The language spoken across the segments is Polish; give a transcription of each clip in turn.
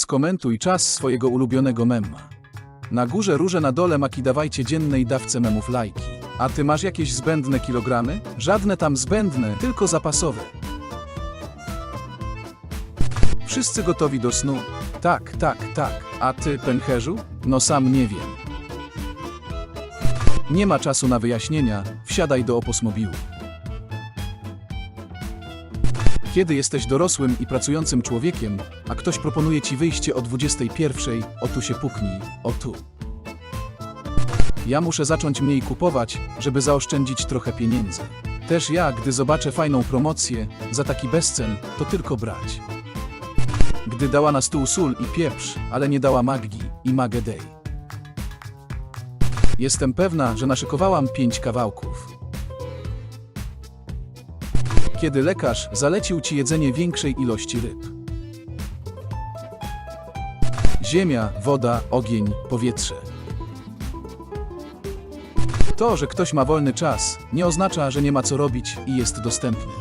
Skomentuj czas swojego ulubionego memma. Na górze róże, na dole maki dawajcie dziennej dawce memów lajki. A ty masz jakieś zbędne kilogramy? Żadne tam zbędne, tylko zapasowe. Wszyscy gotowi do snu? Tak, tak, tak. A ty, pęcherzu? No sam nie wiem. Nie ma czasu na wyjaśnienia, wsiadaj do oposmobiłu. Kiedy jesteś dorosłym i pracującym człowiekiem, a ktoś proponuje ci wyjście o 21, o tu się puknij, o tu. Ja muszę zacząć mniej kupować, żeby zaoszczędzić trochę pieniędzy. Też ja, gdy zobaczę fajną promocję, za taki bezcen, to tylko brać. Gdy dała na stół sól i pieprz, ale nie dała maggi i magę dej. Jestem pewna, że naszykowałam pięć kawałków. Kiedy lekarz zalecił ci jedzenie większej ilości ryb. Ziemia, woda, ogień, powietrze. To, że ktoś ma wolny czas, nie oznacza, że nie ma co robić i jest dostępny.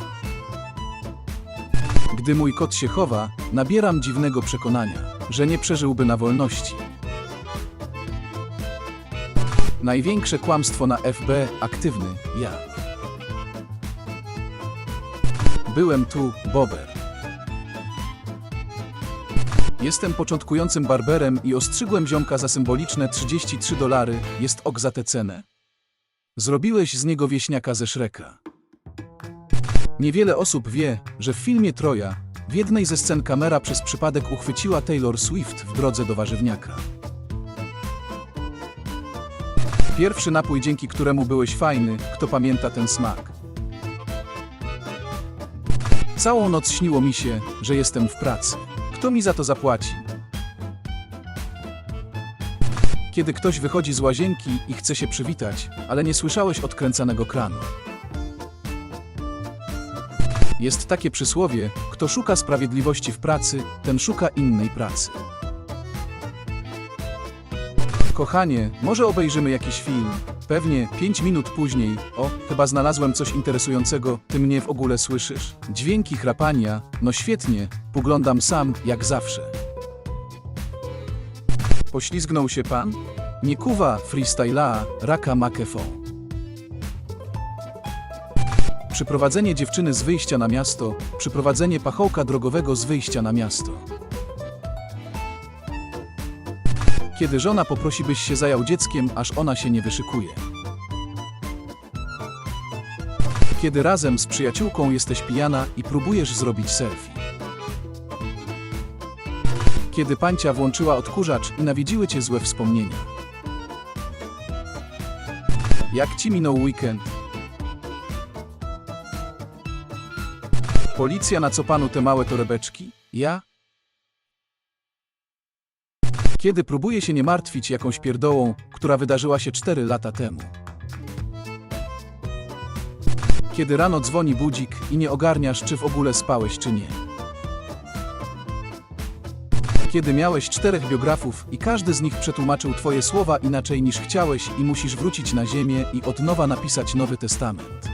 Gdy mój kot się chowa, nabieram dziwnego przekonania, że nie przeżyłby na wolności. Największe kłamstwo na FB aktywny ja. Byłem tu, Bober. Jestem początkującym barberem i ostrzygłem ziomka za symboliczne 33 dolary, jest ok za tę cenę. Zrobiłeś z niego wieśniaka ze Szreka. Niewiele osób wie, że w filmie Troja w jednej ze scen kamera przez przypadek uchwyciła Taylor Swift w drodze do warzywniaka. Pierwszy napój, dzięki któremu byłeś fajny, kto pamięta ten smak. Całą noc śniło mi się, że jestem w pracy. Kto mi za to zapłaci? Kiedy ktoś wychodzi z łazienki i chce się przywitać, ale nie słyszałeś odkręcanego kranu. Jest takie przysłowie: kto szuka sprawiedliwości w pracy, ten szuka innej pracy. Kochanie, może obejrzymy jakiś film? Pewnie, pięć minut później. O, chyba znalazłem coś interesującego. Ty mnie w ogóle słyszysz? Dźwięki chrapania. No świetnie, poglądam sam, jak zawsze. Poślizgnął się pan? Nie kuwa freestyla, raka makefą. Przyprowadzenie dziewczyny z wyjścia na miasto, przyprowadzenie pachołka drogowego z wyjścia na miasto. Kiedy żona poprosi, byś się zajął dzieckiem, aż ona się nie wyszykuje. Kiedy razem z przyjaciółką jesteś pijana i próbujesz zrobić selfie. Kiedy pancia włączyła odkurzacz i nawiedziły cię złe wspomnienia. Jak ci minął weekend? Policja na co panu te małe torebeczki? Ja? Kiedy próbuje się nie martwić jakąś pierdołą, która wydarzyła się 4 lata temu. Kiedy rano dzwoni budzik i nie ogarniasz, czy w ogóle spałeś, czy nie. Kiedy miałeś czterech biografów i każdy z nich przetłumaczył twoje słowa inaczej niż chciałeś i musisz wrócić na ziemię i od nowa napisać Nowy Testament.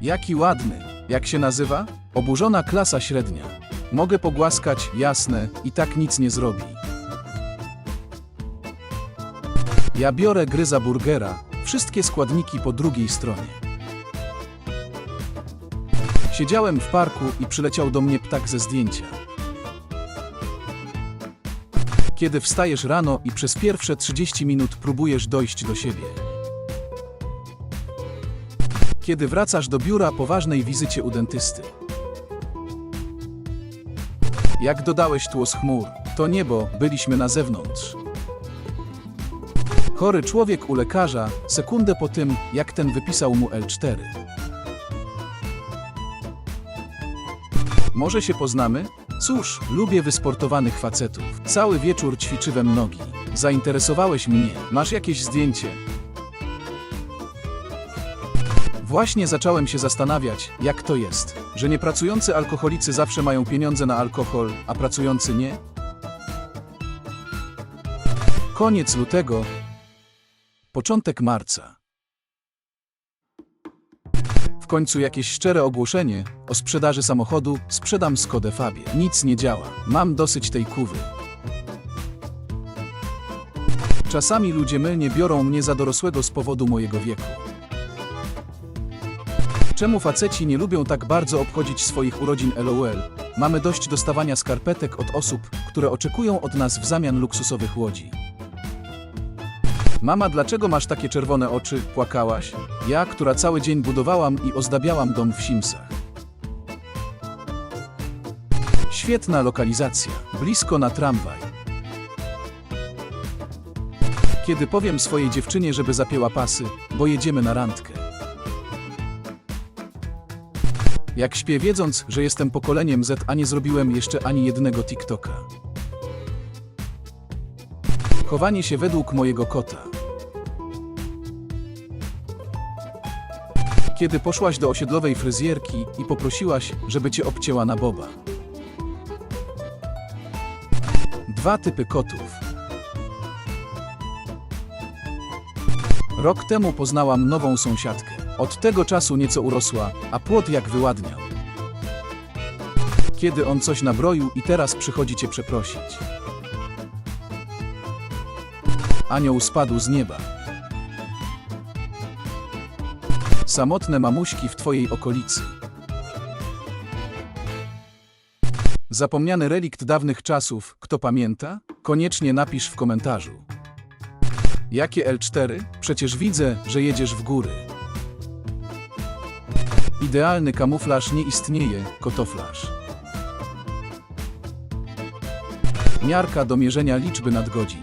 Jaki ładny. Jak się nazywa? Oburzona klasa średnia. Mogę pogłaskać, jasne, i tak nic nie zrobi. Ja biorę gryza burgera, wszystkie składniki po drugiej stronie. Siedziałem w parku i przyleciał do mnie ptak ze zdjęcia. Kiedy wstajesz rano i przez pierwsze 30 minut próbujesz dojść do siebie. Kiedy wracasz do biura po ważnej wizycie u dentysty. Jak dodałeś tło z chmur, to niebo, byliśmy na zewnątrz. Chory człowiek u lekarza, sekundę po tym, jak ten wypisał mu L4. Może się poznamy? Cóż, lubię wysportowanych facetów. Cały wieczór ćwiczyłem nogi. Zainteresowałeś mnie. Masz jakieś zdjęcie? Właśnie zacząłem się zastanawiać, jak to jest, że niepracujący alkoholicy zawsze mają pieniądze na alkohol, a pracujący nie? Koniec lutego, początek marca. W końcu jakieś szczere ogłoszenie o sprzedaży samochodu, sprzedam Skodę Fabie. Nic nie działa. Mam dosyć tej kuwy. Czasami ludzie mylnie biorą mnie za dorosłego z powodu mojego wieku. Czemu faceci nie lubią tak bardzo obchodzić swoich urodzin LOL? Mamy dość dostawania skarpetek od osób, które oczekują od nas w zamian luksusowych łodzi. Mama, dlaczego masz takie czerwone oczy? Płakałaś? Ja, która cały dzień budowałam i ozdabiałam dom w Simsach. Świetna lokalizacja, blisko na tramwaj. Kiedy powiem swojej dziewczynie, żeby zapięła pasy, bo jedziemy na randkę. Jak śpię wiedząc, że jestem pokoleniem Z, a nie zrobiłem jeszcze ani jednego TikToka. Chowanie się według mojego kota. Kiedy poszłaś do osiedlowej fryzjerki i poprosiłaś, żeby cię obcięła na boba. Dwa typy kotów. Rok temu poznałam nową sąsiadkę. Od tego czasu nieco urosła, a płot jak wyładniał. Kiedy on coś nabroił i teraz przychodzi cię przeprosić. Anioł spadł z nieba. Samotne mamuśki w twojej okolicy. Zapomniany relikt dawnych czasów, kto pamięta? Koniecznie napisz w komentarzu. Jakie L4? Przecież widzę, że jedziesz w góry. Idealny kamuflaż nie istnieje, kotoflaż. Miarka do mierzenia liczby nadgodzin.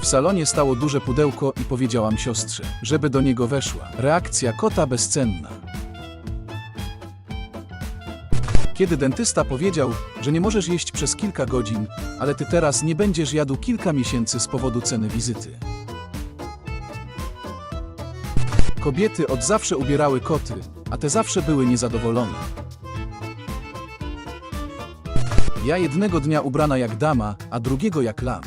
W salonie stało duże pudełko i powiedziałam siostrze, żeby do niego weszła. Reakcja kota bezcenna. Kiedy dentysta powiedział, że nie możesz jeść przez kilka godzin, ale ty teraz nie będziesz jadł kilka miesięcy z powodu ceny wizyty. Kobiety od zawsze ubierały koty, a te zawsze były niezadowolone. Ja jednego dnia ubrana jak dama, a drugiego jak lamp.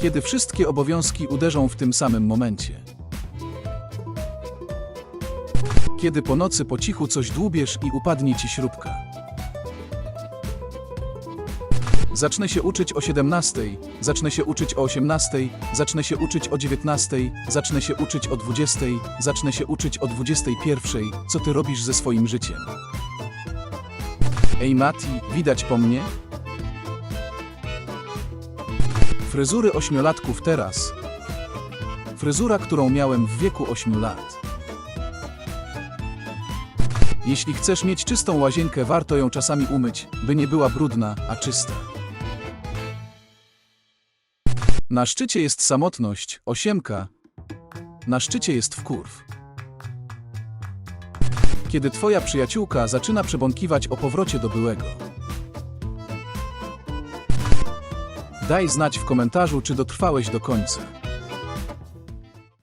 Kiedy wszystkie obowiązki uderzą w tym samym momencie. Kiedy po nocy po cichu coś dłubiesz i upadnie ci śrubka. Zacznę się uczyć o 17, zacznę się uczyć o 18, zacznę się uczyć o 19, zacznę się uczyć o 20, zacznę się uczyć o 21. Co ty robisz ze swoim życiem? Ej Mati, widać po mnie? Fryzury ośmiolatków teraz. Fryzura, którą miałem w wieku 8 lat. Jeśli chcesz mieć czystą łazienkę, warto ją czasami umyć, by nie była brudna, a czysta. Na szczycie jest samotność, osiemka. Na szczycie jest wkurw. Kiedy twoja przyjaciółka zaczyna przebąkiwać o powrocie do byłego. Daj znać w komentarzu, czy dotrwałeś do końca.